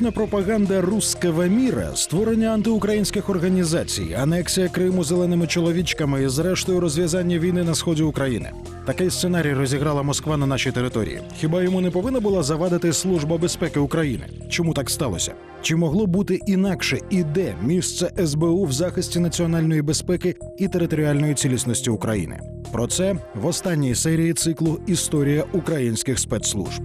Ідеологічна пропаганда руского міра, створення антиукраїнських організацій, анексія Криму зеленими чоловічками і зрештою розв'язання війни на сході України. Такий сценарій розіграла Москва на нашій території. Хіба йому не повинна була завадити Служба безпеки України? Чому так сталося? Чи могло бути інакше і де місце СБУ в захисті національної безпеки і територіальної цілісності України? Про це в останній серії циклу Історія українських спецслужб.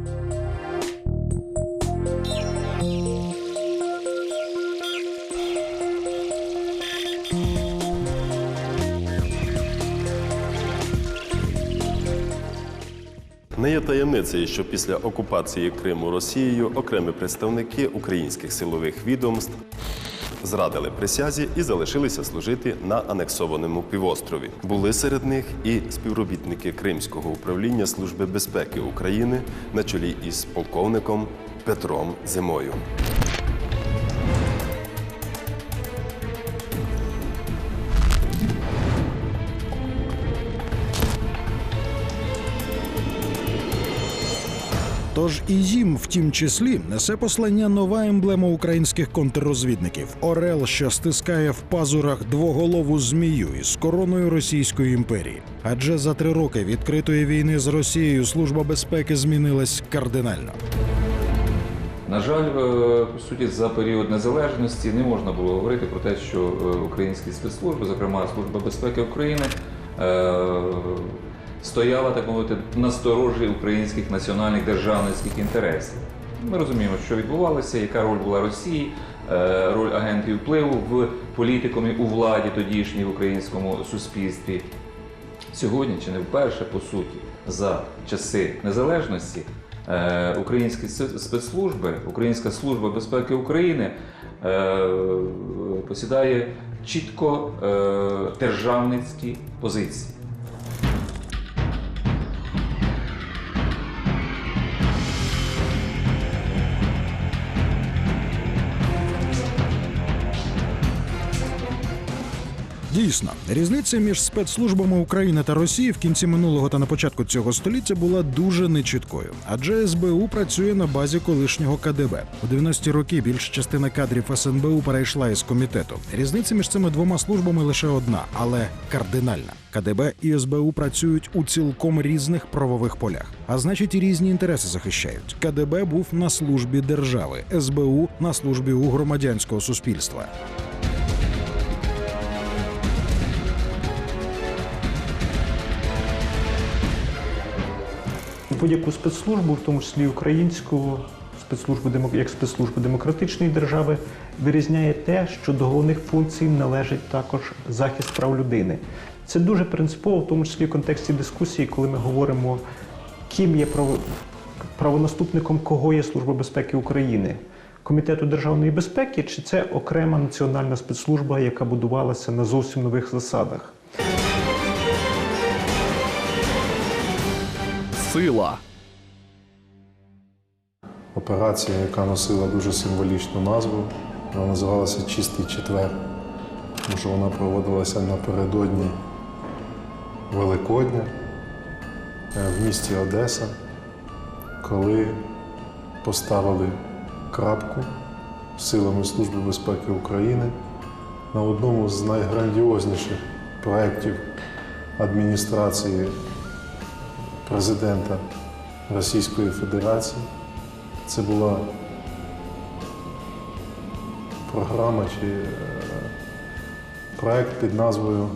Не є таємницею, що після окупації Криму Росією окремі представники українських силових відомств зрадили присязі і залишилися служити на анексованому півострові. Були серед них і співробітники Кримського управління Служби безпеки України на чолі із полковником Петром Зимою. Тож і їм, в тім числі, несе послання нова емблема українських контррозвідників Орел, що стискає в пазурах двоголову змію із короною Російської імперії. Адже за три роки відкритої війни з Росією служба безпеки змінилась кардинально. На жаль, е, по суті, за період незалежності не можна було говорити про те, що е, українські спецслужби, зокрема Служба безпеки України, е, стояла, так мовити, на сторожі українських національних державницьких інтересів. Ми розуміємо, що відбувалося, яка роль була Росії, е, роль агентів впливу в політикумі у владі тодішній в українському суспільстві. Сьогодні чи не вперше, по суті, за часи незалежності е, українські спецслужби, Українська служба безпеки України е, посідає чітко державницькі позиції. Дійсно, різниця між спецслужбами України та Росії в кінці минулого та на початку цього століття була дуже нечіткою, адже СБУ працює на базі колишнього КДБ. У 90-ті роки більша частина кадрів СНБУ перейшла із комітету. Різниця між цими двома службами лише одна, але кардинальна. КДБ і СБУ працюють у цілком різних правових полях, а значить, і різні інтереси захищають. КДБ був на службі держави, СБУ на службі у громадянського суспільства. Будь-яку спецслужбу, в тому числі українську спецслужбу як спецслужбу демократичної держави, вирізняє те, що до головних функцій належить також захист прав людини. Це дуже принципово, в тому числі в контексті дискусії, коли ми говоримо, ким є право, правонаступником кого є Служба безпеки України. Комітету державної безпеки, чи це окрема національна спецслужба, яка будувалася на зовсім нових засадах? Сила. Операція, яка носила дуже символічну назву, вона називалася Чистий четвер, тому що вона проводилася напередодні Великодня е, в місті Одеса, коли поставили крапку силами Служби безпеки України на одному з найграндіозніших проєктів адміністрації президента Російської Федерації. Це була програма чи е, проект під назвою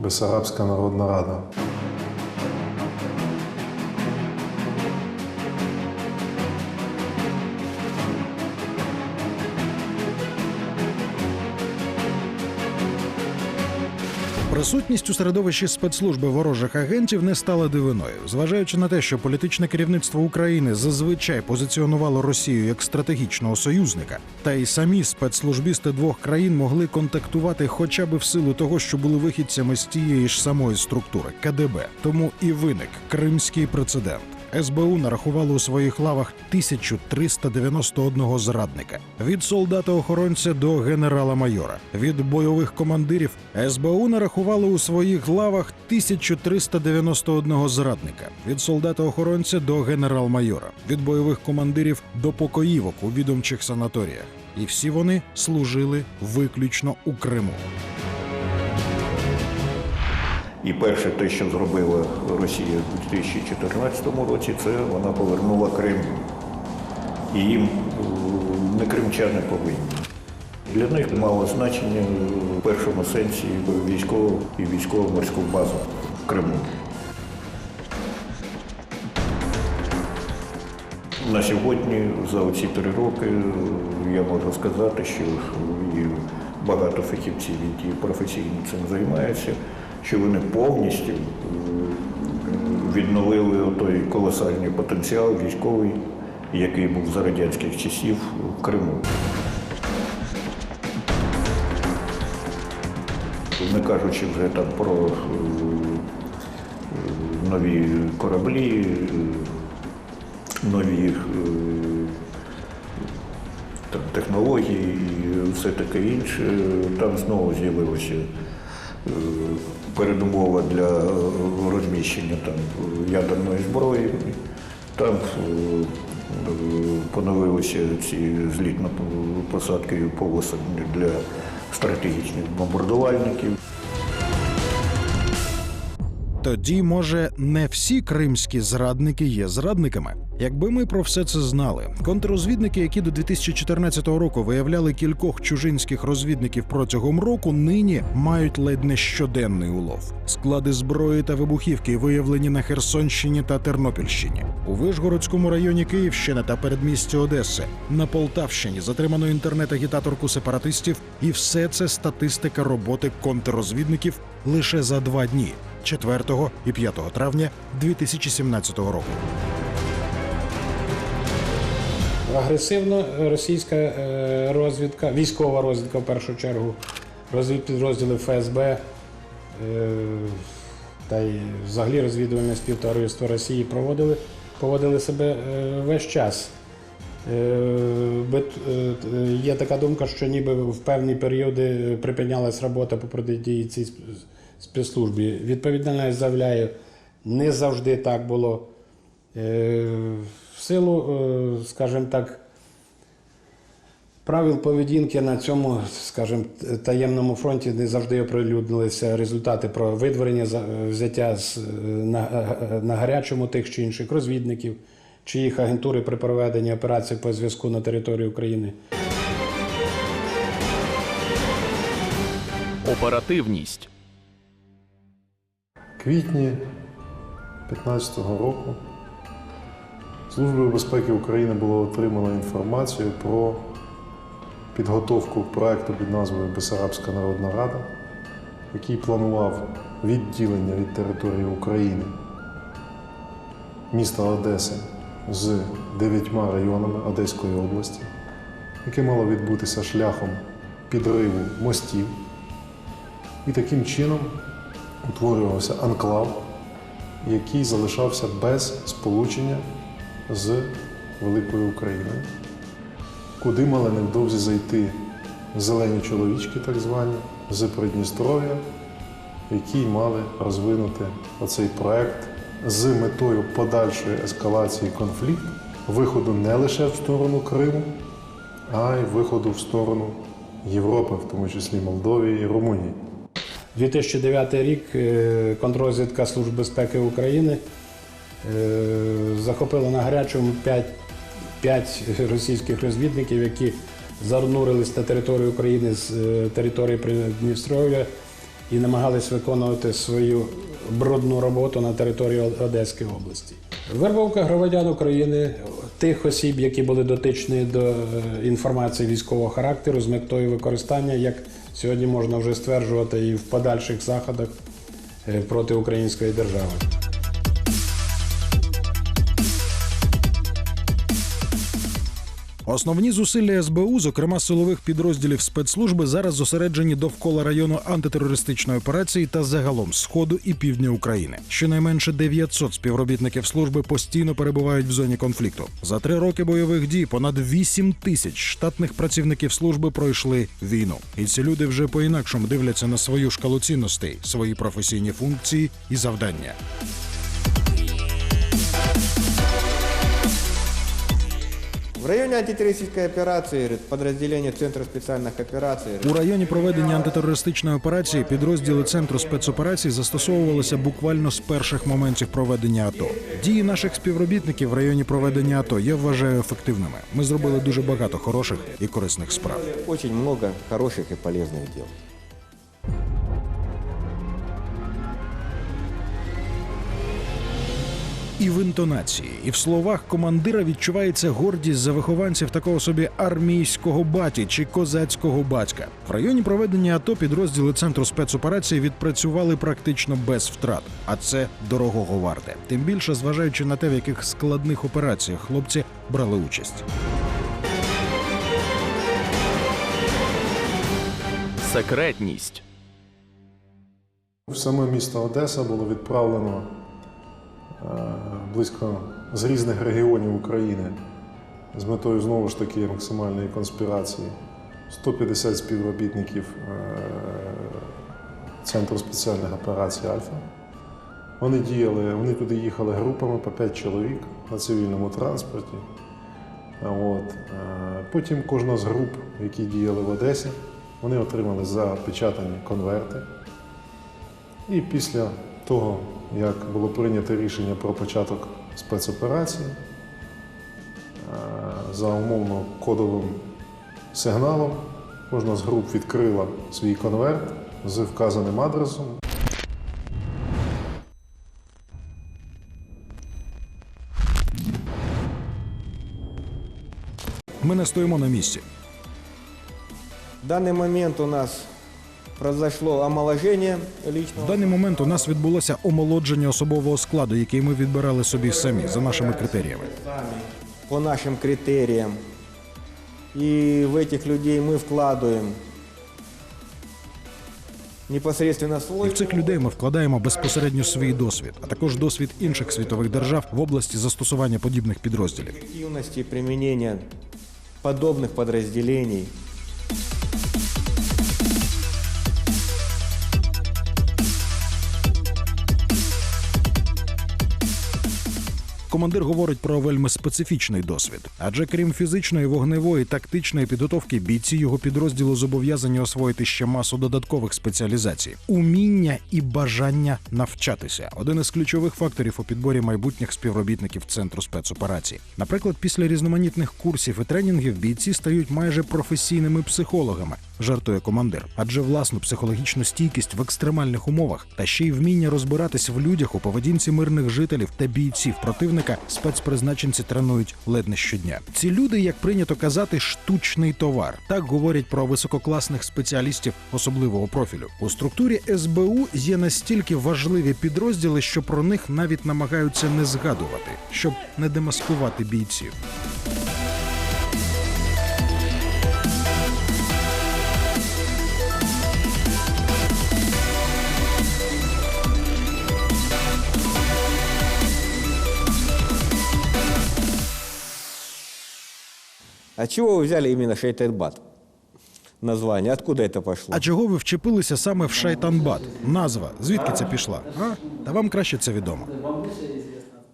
Бесарабська Народна Рада. Присутність у середовищі спецслужби ворожих агентів не стала дивиною, зважаючи на те, що політичне керівництво України зазвичай позиціонувало Росію як стратегічного союзника, та й самі спецслужбісти двох країн могли контактувати хоча б в силу того, що були вихідцями з тієї ж самої структури КДБ. Тому і виник кримський прецедент. СБУ нарахувало у своїх лавах 1391 зрадника від солдата-охоронця до генерала-майора. Від бойових командирів СБУ нарахувало у своїх лавах 1391 зрадника від солдата-охоронця до генерал-майора, від бойових командирів до покоївок у відомчих санаторіях. І всі вони служили виключно у Криму. І перше те, що зробила Росія у 2014 році, це вона повернула Крим. І їм е, не кримчани повинні. Для них мало значення в першому сенсі військову і військово-морську базу в Криму. На сьогодні за оці три роки я можу сказати, що багато фахівців, які професійно цим займаються, що вони повністю відновили той колосальний потенціал військовий, який був за радянських часів в Криму. Не кажучи вже там про е, е, нові кораблі, е, нові там, технології і все таке інше. Там знову з'явилася е, передумова для е, розміщення там, ядерної зброї. Там е, поновилися ці злітно-посадки полоси для стратегічних бомбардувальників. Тоді, може, не всі кримські зрадники є зрадниками. Якби ми про все це знали, контррозвідники, які до 2014 року виявляли кількох чужинських розвідників протягом року, нині мають ледь не щоденний улов. Склади зброї та вибухівки виявлені на Херсонщині та Тернопільщині, у Вишгородському районі Київщини та передмісті Одеси, на Полтавщині затримано інтернет-агітаторку сепаратистів, і все це статистика роботи контррозвідників лише за два дні 4 і 5 травня 2017 року. Агресивна російська е, розвідка, військова розвідка в першу чергу, розвідпідрозділи ФСБ е, та й взагалі розвідувальне співтовариство Росії проводили, поводили себе е, весь час. Є така думка, що ніби в певні періоди припинялась робота по протидії цій сп- спецслужбі. Відповідальність заявляю, не завжди так було. Е, В силу, е, скажімо так, правил поведінки на цьому, скажімо, таємному фронті не завжди оприлюднилися результати про видворення взяття на, е, на гарячому тих чи інших розвідників, чи їх агентури при проведенні операцій по зв'язку на території України. Оперативність. Квітні 2015 року Службою безпеки України було отримано інформацію про підготовку проекту під назвою Бесарабська Народна Рада, який планував відділення від території України міста Одеси з дев'ятьма районами Одеської області, яке мало відбутися шляхом підриву мостів. І таким чином утворювався анклав, який залишався без сполучення з Великою Україною, куди мали невдовзі зайти зелені чоловічки, так звані, з Придністров'я, які мали розвинути оцей проект з метою подальшої ескалації конфлікту, виходу не лише в сторону Криму, а й виходу в сторону Європи, в тому числі Молдовії і Румунії. 2009 рік е, контррозвідка Служби безпеки України е, захопила на гарячому 5, 5 російських розвідників, які занурились на територію України з е, території Придністров'я і намагались виконувати свою брудну роботу на території Одеської області. Вербовка громадян України, тих осіб, які були дотичні до інформації військового характеру з метою використання, як сьогодні можна вже стверджувати, і в подальших заходах е, проти української держави. Основні зусилля СБУ, зокрема силових підрозділів спецслужби, зараз зосереджені довкола району антитерористичної операції та загалом сходу і півдня України. Щонайменше 900 співробітників служби постійно перебувають в зоні конфлікту. За три роки бойових дій понад 8 тисяч штатних працівників служби пройшли війну. І ці люди вже по-інакшому дивляться на свою шкалу цінностей, свої професійні функції і завдання. В операции говорит, подразделение Центра специальных операций говорит, У районі проведення антитерористичної операції підрозділи центру спецоперацій застосовувалися буквально з перших моментів проведення АТО. Дії наших співробітників в районі проведення АТО я вважаю ефективними. Ми зробили дуже багато хороших і корисних справ. очень много хороших и полезных дел. І в інтонації, і в словах командира відчувається гордість за вихованців такого собі армійського баті чи козацького батька. В районі проведення АТО підрозділи центру спецоперації відпрацювали практично без втрат, а це дорогого варте. Тим більше зважаючи на те, в яких складних операціях хлопці брали участь. Секретність. В саме місто Одеса було відправлено близько з різних регіонів України з метою знову ж таки максимальної конспірації. 150 співробітників е, Центру спеціальних операцій Альфа. Вони діяли, вони туди їхали групами по 5 чоловік на цивільному транспорті. От. е, Потім кожна з груп, які діяли в Одесі, вони отримали запечатані конверти. І після того, як було прийнято рішення про початок спецоперації, е, за умовно кодовим сигналом, кожна з груп відкрила свій конверт з вказаним адресом. Ми не стоїмо на місці. В данный момент у нас произошло омоложение В личного. даний момент у нас відбулося омолодження особового складу, який ми відбирали собі самі за нашими критеріями. по нашим критериям. И в этих людей мы вкладываем непосредственно І свой в цих людей ми вкладаємо безпосередньо свій досвід, а також досвід інших світових держав в області застосування подібних підрозділів. эффективности применения подобных подразделений. Командир говорить про вельми специфічний досвід, адже крім фізичної, вогневої, тактичної підготовки, бійці його підрозділу зобов'язані освоїти ще масу додаткових спеціалізацій, уміння і бажання навчатися один із ключових факторів у підборі майбутніх співробітників центру спецоперацій. Наприклад, після різноманітних курсів і тренінгів бійці стають майже професійними психологами, жартує командир. Адже власну психологічну стійкість в екстремальних умовах та ще й вміння розбиратись в людях у поведінці мирних жителів та бійців противника спецпризначенці тренують ледь не щодня. Ці люди, як прийнято казати, штучний товар. Так говорять про висококласних спеціалістів особливого профілю. У структурі СБУ є настільки важливі підрозділи, що про них навіть намагаються не згадувати, щоб не демаскувати бійців. А чего вы взяли именно Шейтенбат? Название. Откуда это пошло? А чого ви вчепилися саме в Шайтанбат? Назва звідки це пішла? А? Та вам краще це відомо.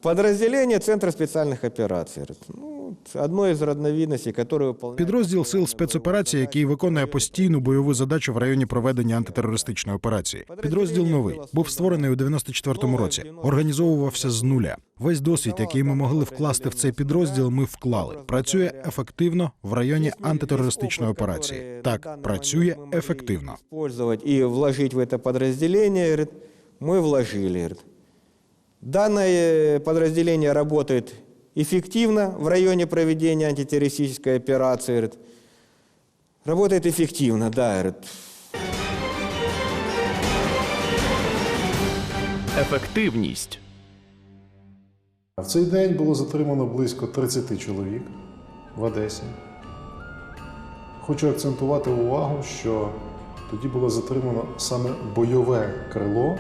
Подразделение Центра специальных операций. Ну, одно из разновидностей, которое выполняет... Підрозділ сил спецоперації, який виконує постійну бойову задачу в районі проведення антитерористичної операції. Підрозділ новий був створений у 94-му році. Організовувався з нуля. Весь досвід, який ми могли вкласти в цей підрозділ, ми вклали. Працює ефективно в районі антитерористичної операції. Так, працює ефективно. Использовать и вложить в это подразделение, говорит, мы вложили. говорит. Данное подразделение работает эффективно в районе проведения антитеррористической операции. говорит. Работает эффективно, да. говорит. Ефективність. В цей день було затримано близько 30 чоловік. в Одесі. Хочу акцентувати увагу, що тоді було затримано саме бойове крило,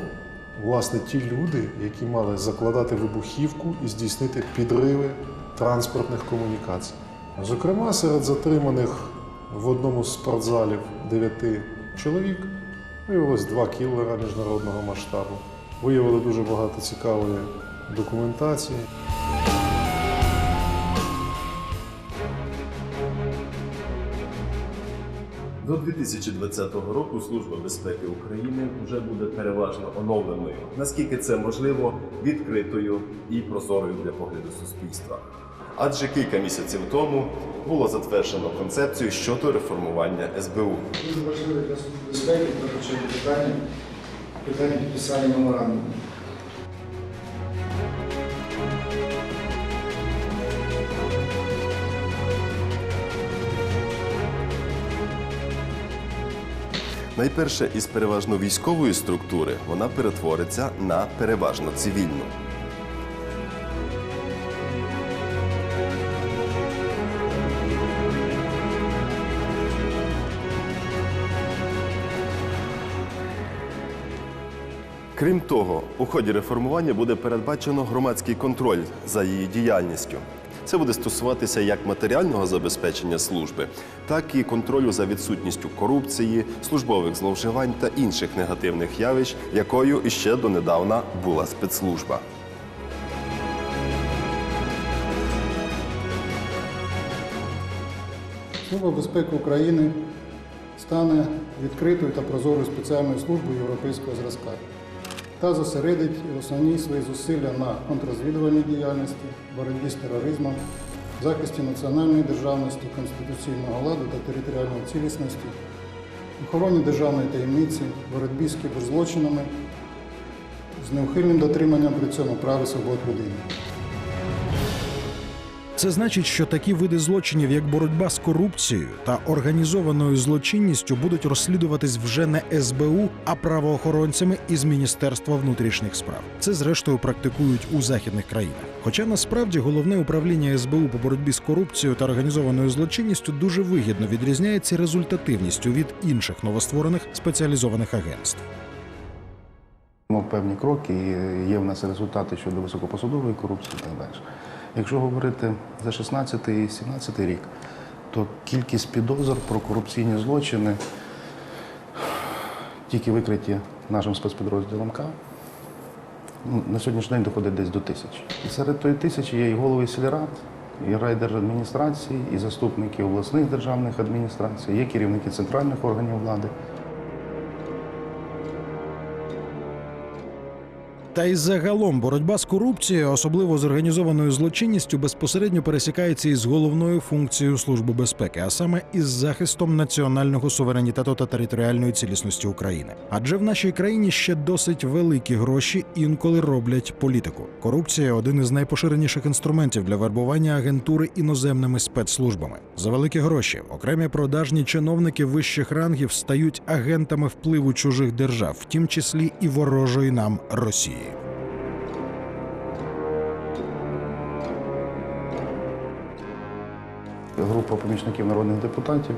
власне, ті люди, які мали закладати вибухівку і здійснити підриви транспортних комунікацій. Зокрема, серед затриманих в одному з спортзалів дев'яти чоловік виявилось два кіллера міжнародного масштабу. Виявили дуже багато цікавої документації. До 2020 року Служба безпеки України вже буде переважно оновленою, наскільки це можливо, відкритою і прозорою для погляду суспільства. Адже кілька місяців тому було затверджено концепцію щодо реформування СБУ. Дуже важливе для Служби безпеки передбачає питання, питання підписання меморандуму. Найперше із переважно військової структури вона перетвориться на переважно цивільну. Крім того, у ході реформування буде передбачено громадський контроль за її діяльністю. Це буде стосуватися як матеріального забезпечення служби, так і контролю за відсутністю корупції, службових зловживань та інших негативних явищ, якою іще донедавна була спецслужба. Служба безпеки України стане відкритою та прозорою спеціальною службою європейського зразка та зосередить основні свої зусилля на контррозвідувальній діяльності, боротьбі з тероризмом, захисті національної державності, конституційного ладу та територіальної цілісності, охороні державної таємниці, боротьбі з кіберзлочинами, з неухильним дотриманням при цьому прав свобод людини. Це значить, що такі види злочинів, як боротьба з корупцією та організованою злочинністю, будуть розслідуватись вже не СБУ, а правоохоронцями із Міністерства внутрішніх справ. Це зрештою практикують у західних країнах. Хоча насправді головне управління СБУ по боротьбі з корупцією та організованою злочинністю дуже вигідно відрізняється результативністю від інших новостворених спеціалізованих агентств. Ми певні кроки, і є в нас результати щодо високопосадової корупції і так далі. Якщо говорити за 16 і 17 рік, то кількість підозр про корупційні злочини, тільки викриті нашим спецпідрозділом К, ну, на сьогоднішній день доходить десь до тисячі. І серед тої тисячі є і голови сільрад, і райдержадміністрації, і заступники обласних державних адміністрацій, є керівники центральних органів влади. Та й загалом боротьба з корупцією, особливо з організованою злочинністю, безпосередньо пересікається із головною функцією Служби безпеки, а саме із захистом національного суверенітету та територіальної цілісності України. Адже в нашій країні ще досить великі гроші інколи роблять політику. Корупція один із найпоширеніших інструментів для вербування агентури іноземними спецслужбами. За великі гроші окремі продажні чиновники вищих рангів стають агентами впливу чужих держав, в тім числі і ворожої нам Росії. Група помічників народних депутатів,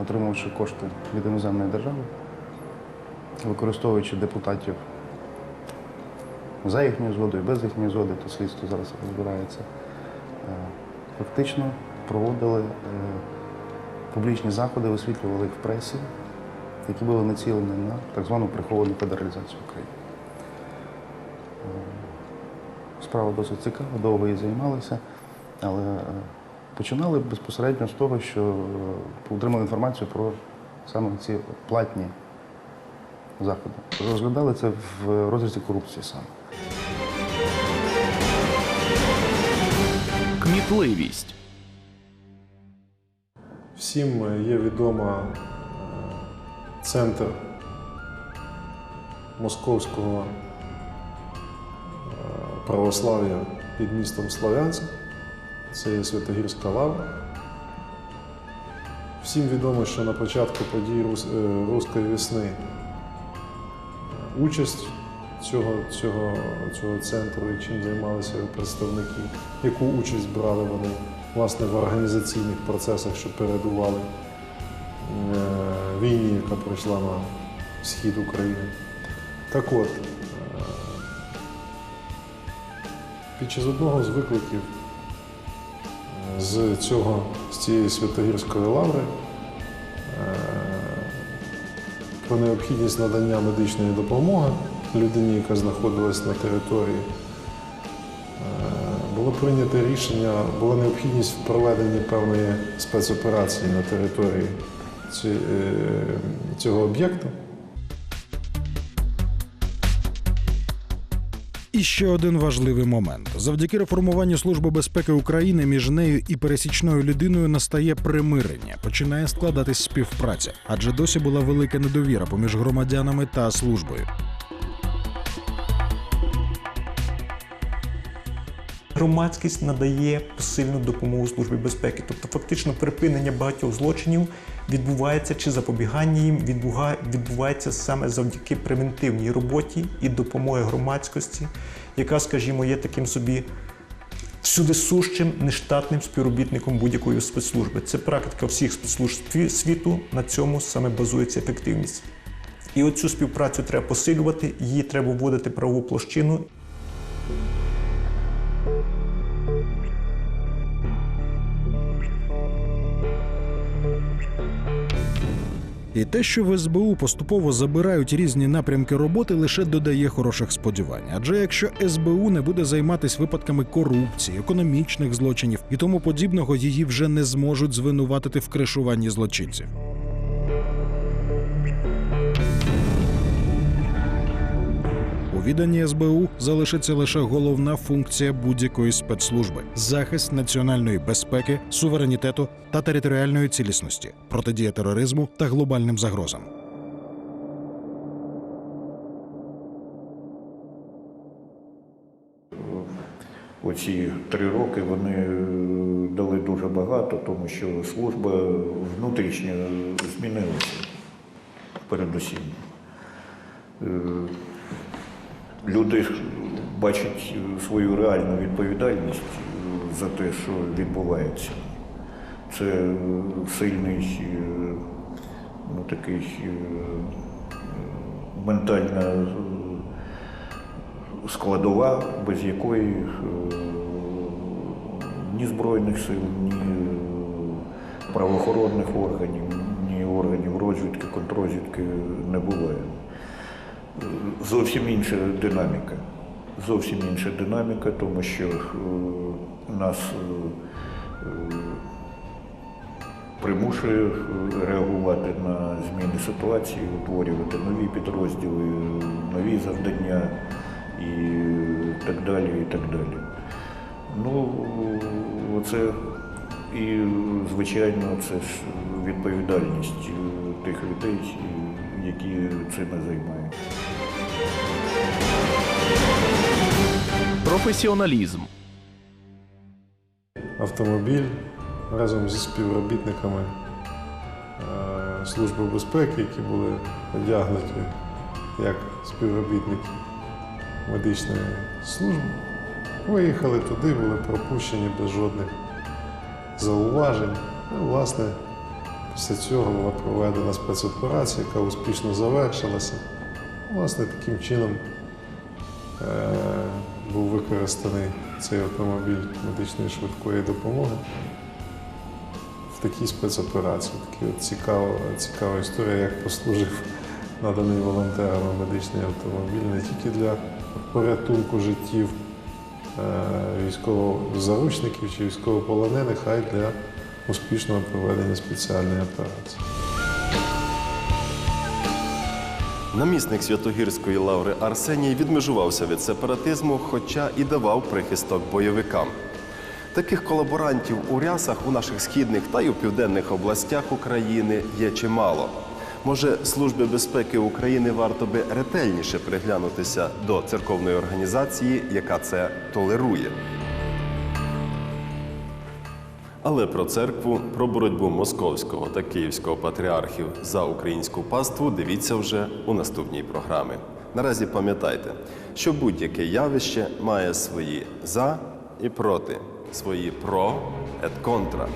отримавши кошти від іноземної держави, використовуючи депутатів за їхньою згодою, без їхньої згоди, то слідство зараз розбирається, е, фактично проводили е, публічні заходи, висвітлювали їх в пресі, які були націлені на так звану приховану федералізацію України. Е, Справа досить цікава, довго її займалися, але е, починали безпосередньо з того, що е, отримали інформацію про саме ці платні заходи. Розглядали це в розрізі корупції саме. Кмітливість. Всім є відома е, центр московського е, православ'я під містом Слов'янськ. Це є Святогірська лавра. Всім відомо, що на початку подій е, Руської весни е, участь цього, цього, цього центру і чим займалися його представники, яку участь брали вони власне в організаційних процесах, що передували е, війні, яка прийшла на схід України. Так от, під час одного з викликів з цього, з цієї Святогірської лаври е, про необхідність надання медичної допомоги людині, яка знаходилась на території, е, було прийнято рішення, була необхідність в проведенні певної спецоперації на території е, цього об'єкту. Ще один важливий момент: завдяки реформуванню Служби безпеки України між нею і пересічною людиною настає примирення, починає складатись співпраця, адже досі була велика недовіра поміж громадянами та службою. Громадськість надає посильну допомогу Службі безпеки. Тобто, фактично, припинення багатьох злочинів відбувається чи запобігання їм відбувається саме завдяки превентивній роботі і допомоги громадськості, яка, скажімо, є таким собі всюди сущим нештатним співробітником будь-якої спецслужби. Це практика всіх спецслужб світу. На цьому саме базується ефективність. І оцю співпрацю треба посилювати, її треба вводити правову площину. І те, що в СБУ поступово забирають різні напрямки роботи, лише додає хороших сподівань. Адже якщо СБУ не буде займатися випадками корупції, економічних злочинів і тому подібного, її вже не зможуть звинуватити в кришуванні злочинців. У відданні СБУ залишиться лише головна функція будь-якої спецслужби захист національної безпеки, суверенітету та територіальної цілісності, протидія тероризму та глобальним загрозам. Оці три роки вони е, дали дуже багато, тому що служба внутрішньо змінилася передусім. Е, Люди бачать свою реальну відповідальність е, за те, що відбувається. Це е, сильний е, ну, такий е, ментальна е, складова, без якої е, ні Збройних сил, ні е, правоохоронних органів, ні органів розвідки, контррозвідки не буває. Зовсім інша динаміка. Зовсім інша динаміка, тому що е, нас е, е, примушує реагувати на зміни ситуації, утворювати нові підрозділи, нові завдання і так далі. і так далі. Ну, це і, звичайно, це ж відповідальність тих людей, які цим займаються. Професіоналізм. автомобіль разом зі співробітниками е, Служби безпеки, які були одягнуті як співробітники медичної служби. Виїхали туди, були пропущені без жодних зауважень. Ну, власне, після цього була проведена спецоперація, яка успішно завершилася. Власне, таким чином е, був використаний цей автомобіль медичної швидкої допомоги в такій спецоперації. Така цікава, цікава історія, як послужив наданий волонтерами медичний автомобіль не тільки для порятунку життів е, військовозаручників чи військовополонених, а й для успішного проведення спеціальної операції. Намісник Святогірської лаври Арсеній відмежувався від сепаратизму, хоча і давав прихисток бойовикам. Таких колаборантів у рясах у наших східних та й у південних областях України є чимало. Може, Службі безпеки України варто би ретельніше приглянутися до церковної організації, яка це толерує. Але про церкву, про боротьбу московського та київського патріархів за українську паству дивіться вже у наступній програмі. Наразі пам'ятайте, що будь-яке явище має свої за і проти, свої про ет контра.